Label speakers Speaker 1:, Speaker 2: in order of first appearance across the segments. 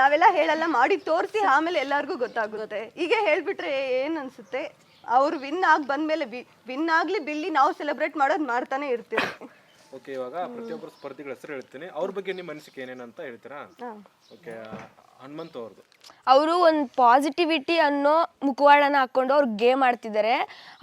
Speaker 1: ನಾವೆಲ್ಲ ಹೇಳಲ್ಲ ಮಾಡಿ ತೋರಿಸಿ ಆಮೇಲೆ ಎಲ್ಲರಿಗೂ ಗೊತ್ತಾಗುತ್ತೆ. ಈಗ ಹೇಳ್ಬಿಟ್ರೆ ಏನ್ ಅನ್ಸುತ್ತೆ? ಅವ್ರು ವಿನ್ ಆಗಿ ಬಂದ್ಮೇಲೆ ವಿನ್ ಆಗ್ಲಿ ಬಿಲ್ಲಿ ನಾವು ಸೆಲೆಬ್ರೇಟ್ ಮಾಡೋದು ಮಾಡ್ತಾನೆ ಇರ್ತೀವಿ.
Speaker 2: ಓಕೆ ಇವಾಗ ಪ್ರತಿಯೊಬ್ಬರು ಸ್ಪರ್ಧಿಗಳ ಹೆಸರು ಹೇಳ್ತೀನಿ. ಅವ್ರ ಬಗ್ಗೆ ನಿಮ್ಮ ಅನಿಸಿಕೆ ಏನೇನಂತ ಹೇಳ್ತೀರಾ? ಓಕೆ ಹನುಮಂತ್ ಅವ್ರದ್ದು
Speaker 3: ಅವರು ಒಂದು ಪಾಸಿಟಿವಿಟಿ ಅನ್ನೋ ಮುಖವಾಡನ ಹಾಕೊಂಡು ಅವ್ರು ಗೇಮ್ ಆಡ್ತಿದ್ದಾರೆ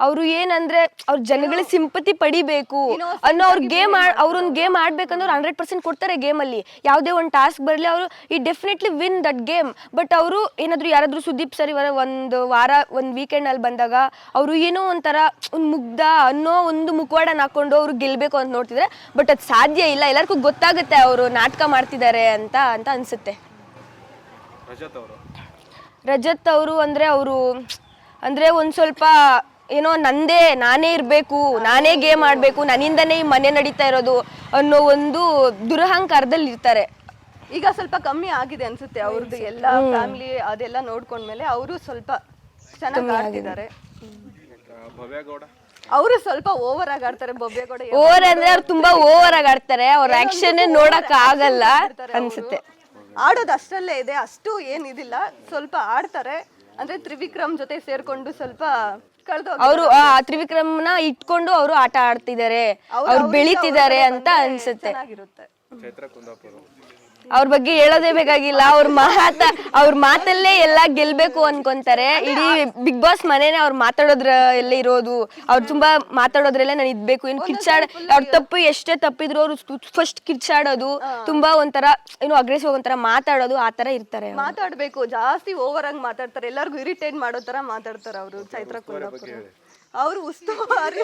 Speaker 3: ಅವರು ಏನಂದ್ರೆ ಅವ್ರ ಜನಗಳ ಸಿಂಪತಿ ಪಡಿಬೇಕು ಅನ್ನೋ ಅವ್ರ ಗೇಮ್ ಅವ್ರೊಂದು ಗೇಮ್ ಆಡ್ಬೇಕಂದ್ರೆ ಅವ್ರು ಹಂಡ್ರೆಡ್ ಪರ್ಸೆಂಟ್ ಕೊಡ್ತಾರೆ ಗೇಮಲ್ಲಿ ಯಾವುದೇ ಒಂದು ಟಾಸ್ಕ್ ಬರಲಿ ಅವರು ಈ definitely win that game but ಅವರು ಏನಾದ್ರು ಯಾರಾದರೂ ಸುದೀಪ್ ಸರ್ ಇವರ ಒಂದು ವಾರ ಒಂದು ವೀಕೆಂಡಲ್ಲಿ ಬಂದಾಗ ಅವರು ಏನೋ ಒಂಥರ ಒಂದು ಮುಗ್ಧ ಅನ್ನೋ ಒಂದು ಮುಖವಾಡನ ಹಾಕೊಂಡು ಅವರು ಗೆಲ್ಲಬೇಕು ಅಂತ ನೋಡ್ತಿದ್ರೆ. ಬಟ್ ಅದು ಸಾಧ್ಯ ಇಲ್ಲ. ಎಲ್ಲರಿಗೂ ಗೊತ್ತಾಗುತ್ತೆ ಅವರು ನಾಟಕ ಮಾಡ್ತಿದ್ದಾರೆ ಅಂತ ಅಂತ ಅನ್ಸುತ್ತೆ.
Speaker 2: ರಜತ್ ಅವರು?
Speaker 3: ರಜತ್ ಅವರು ಅಂದ್ರೆ ಅವರು ಅಂದ್ರೆ ಒಂದ್ ಸ್ವಲ್ಪ ಏನೋ ನಂದೇ ನಾನೇ ಇರಬೇಕು ನಾನೇ ಗೇಮ್ ಆಡಬೇಕು ನನ್ನಿಂದನೇ ಈ ಮನೆ ನಡೀತಾ ಇರೋದು ಅನ್ನೋ ಒಂದು ದುರಹಂಕಾರದಲ್ಲಿ ಇರ್ತಾರೆ.
Speaker 1: ಈಗ ಸ್ವಲ್ಪ ಕಮ್ಮಿ ಆಗಿದೆ ಅನ್ಸುತ್ತೆ ಅವ್ರದ್ದು ಎಲ್ಲ ಫ್ಯಾಮಿಲಿ ಅದೆಲ್ಲ ನೋಡ್ಕೊಂಡ್ಮೇಲೆ ಅವರು ಸ್ವಲ್ಪ ಚೆನ್ನಾಗಿ ಆಡ್ತಿದ್ದಾರೆ.
Speaker 2: ಭವ್ಯ ಗೌಡ?
Speaker 1: ಅವರು ಸ್ವಲ್ಪ ಓವರ್ ಆಗಿ ಆಡ್ತಾರೆ ಬೊಬ್ಬೆಗೌಡ
Speaker 3: ಓವರ್ ಅಂದ್ರೆ ಅವ್ರು ತುಂಬಾ ಓವರ್ ಆಗಿ ಆಡ್ತಾರೆ ಅವ್ರ ಆಕ್ಷನ್ ನೋಡಕ್ ಆಗಲ್ಲ ಅನ್ಸುತ್ತೆ.
Speaker 1: ಆಡೋದು ಅಷ್ಟರಲ್ಲೇ ಇದೆ ಅಷ್ಟು ಏನಿದಿಲ್ಲ ಸ್ವಲ್ಪ ಆಡ್ತಾರೆ. ಅಂದ್ರೆ ತ್ರಿವಿಕ್ರಮ್ ಜೊತೆ ಸೇರ್ಕೊಂಡು ಸ್ವಲ್ಪ ಕಳೆದು
Speaker 3: ಅವರು ಆ ತ್ರಿವಿಕ್ರಮ್ನ ಇಟ್ಕೊಂಡು ಅವರು ಆಟ ಆಡ್ತಿದ್ದಾರೆ. ಅವ್ರು ಬೆಳಿತಿದ್ದಾರೆ ಅಂತ ಅನ್ಸುತ್ತೆ.
Speaker 1: ಚೆನ್ನಾಗಿರುತ್ತೆ.
Speaker 2: ಚೈತ್ರ ಕುಂದಾಪುರ.
Speaker 3: ಅವ್ರ ಬಗ್ಗೆ ಹೇಳೋದೇ ಬೇಕಾಗಿಲ್ಲ. ಅವ್ರ ಮಾತ ಅವ್ರ ಮಾತಲ್ಲೇ ಎಲ್ಲ ಗೆಲ್ಬೇಕು ಅನ್ಕೊಂತಾರೆ. ಇಡೀ ಬಿಗ್ ಬಾಸ್ ಮನೇನೆ ಅವ್ರು ಮಾತಾಡೋದ್ರ ಎಲ್ಲ ಇರೋದು. ಅವ್ರು ತುಂಬಾ ಮಾತಾಡೋದ್ರಲ್ಲೇ ನಾನು ಇದ್ಬೇಕು. ಏನು ಕಿರ್ಚಾಡ್ ಅವ್ರ ತಪ್ಪು ಎಷ್ಟೇ ತಪ್ಪಿದ್ರು ಅವ್ರು ಫಸ್ಟ್ ಕಿರ್ಚಾಡೋದು. ತುಂಬಾ ಒಂಥರ ಏನು ಅಗ್ರೆಸಿವ್ ಒಂಥರ ಮಾತಾಡೋದು. ಆ ತರ ಇರ್ತಾರೆ
Speaker 1: ಮಾತಾಡ್ಬೇಕು. ಜಾಸ್ತಿ ಓವರ್ ಆಗಿ ಮಾತಾಡ್ತಾರೆ. ಎಲ್ಲರಿಗೂ ಇರಿಟೇಟ್ ಮಾಡೋ ತರ ಮಾತಾಡ್ತಾರೆ ಅವರು. ಚೈತ್ರ ಕುಂದಾಪುರ ಅವರು ಉಸ್ತುವಾರಿ.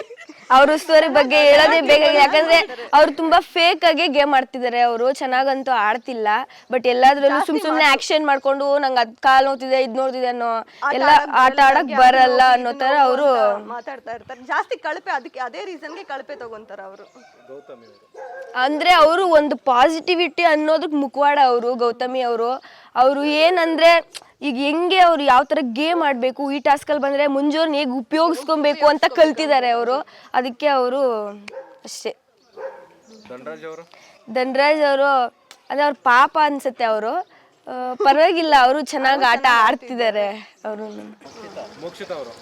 Speaker 3: ಅವ್ರ ಉಸ್ತುವಾರಿ ಬಗ್ಗೆ ಹೇಳೋದೇ ಬೇಗ ಯಾಕಂದ್ರೆ ಅವ್ರು ತುಂಬಾ ಫೇಕ್ ಆಗಿ ಗೇಮ್ ಆಡ್ತಿದ್ದಾರೆ ಅವರು ಚೆನ್ನಾಗಂತೂ ಆಡ್ತಿಲ್ಲ. ಬಟ್ ಎಲ್ಲಾದ್ರಲ್ಲೂ ಸುಮ್ ಸುಮ್ನೆ ಆಕ್ಷನ್ ಮಾಡ್ಕೊಂಡು ನಂಗೆ ಅದ್ ಕಾಲ್ ನೋಡ್ತಿದೆ ಇದ್ ನೋಡ್ತಿದೆ ಅನ್ನೋ ಎಲ್ಲ ಆಟ ಆಡಕ್ ಬರಲ್ಲ ಅನ್ನೋ ತರ ಅವರು
Speaker 1: ಮಾತಾಡ್ತಾ ಇರ್ತಾರೆ. ಜಾಸ್ತಿ ಕಳಪೆ ಅದಕ್ಕೆ ಅದೇ ರೀಸನ್ಗೆ ಕಳಪೆ ತಗೊಂತಾರ ಅವರು.
Speaker 2: ಗೌತಮಿ ಅವರು.
Speaker 3: ಅಂದ್ರೆ ಅವರು ಒಂದು ಪಾಸಿಟಿವಿಟಿ ಅನ್ನೋದಕ್ ಮುಖವಾಡ ಅವರು ಗೌತಮಿ ಅವರು. ಅವರು ಏನಂದ್ರೆ ಈಗ ಹೆಂಗೆ ಅವ್ರು ಯಾವ ತರ ಗೇಮ್ ಆಡಬೇಕು ಈ ಟಾಸ್ಕಲ್ಲಿ ಬಂದ್ರೆ ಮುಂಜೋರ್ನ ಹೇಗೆ ಉಪಯೋಗಿಸ್ಕೊಬೇಕು ಅಂತ ಕಲ್ತಿದ್ದಾರೆ ಅವರು. ಅದಕ್ಕೆ ಅವರು ಅಷ್ಟೇ.
Speaker 2: ಧನರಾಜ್ ಅವರು?
Speaker 3: ಧನ್ರಾಜ್ ಅವರು ಅದೇ ಅವ್ರ ಪಾಪ ಅನ್ಸುತ್ತೆ ಅವರು. ಪರವಾಗಿಲ್ಲ ಅವರು ಚೆನ್ನಾಗಿ ಆಟ ಆಡ್ತಿದ್ದಾರೆ ಅವರು.
Speaker 2: ಮೋಕ್ಷಿತ ಅವರು?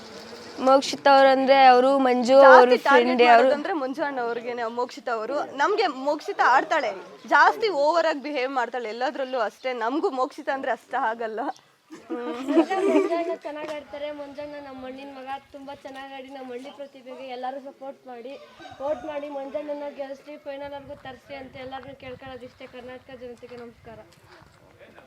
Speaker 3: ಮೋಕ್ಷಿತ್ ಅವ್ರು ಅಂದ್ರೆ ಅವರು ಮಂಜು ಅವ್ರ ಫ್ರೆಂಡ್ ಅವರು.
Speaker 1: ಅಂದ್ರೆ ಮುಂಜಾನೆ ಅವ್ರಿಗೆ ಮೋಕ್ಷಿತ ಅವರು. ನಮ್ಗೆ ಮೋಕ್ಷಿತ ಆಡ್ತಾಳೆ. ಜಾಸ್ತಿ ಓವರ್ ಆಗಿ ಬಿಹೇವ್ ಮಾಡ್ತಾಳೆ ಎಲ್ಲದ್ರಲ್ಲೂ ಅಷ್ಟೇ. ನಮಗೂ ಮೋಕ್ಷಿತ ಅಂದ್ರೆ ಅಷ್ಟ ಆಗಲ್ಲ
Speaker 4: ಮಂಜಣ್ಣ ಚೆನ್ನಾಗಿ ಆಡ್ತಾರೆ ಮಂಜಣ್ಣ ನಮ್ಮ ಮಣ್ಣಿನ ಮಗ ತುಂಬಾ ಚೆನ್ನಾಗಿ ಆಡಿ ನಮ್ಮ ಹಳ್ಳಿ ಪ್ರತಿಭೆಗೆ ಎಲ್ಲರೂ ಸಪೋರ್ಟ್ ಮಾಡಿ. ವೋಟ್ ಮಾಡಿ ಮಂಜಣ್ಣನ ಗೆಲ್ಲಿಸಿ ಫೈನಲ್ವರೆಗೂ ತರಿಸಿ ಅಂತ ಎಲ್ಲರನ್ನೂ ಕೇಳ್ಕೊಳ್ಳೋದಿಷ್ಟೇ. ಕರ್ನಾಟಕ ಜನತೆಗೆ ನಮಸ್ಕಾರ.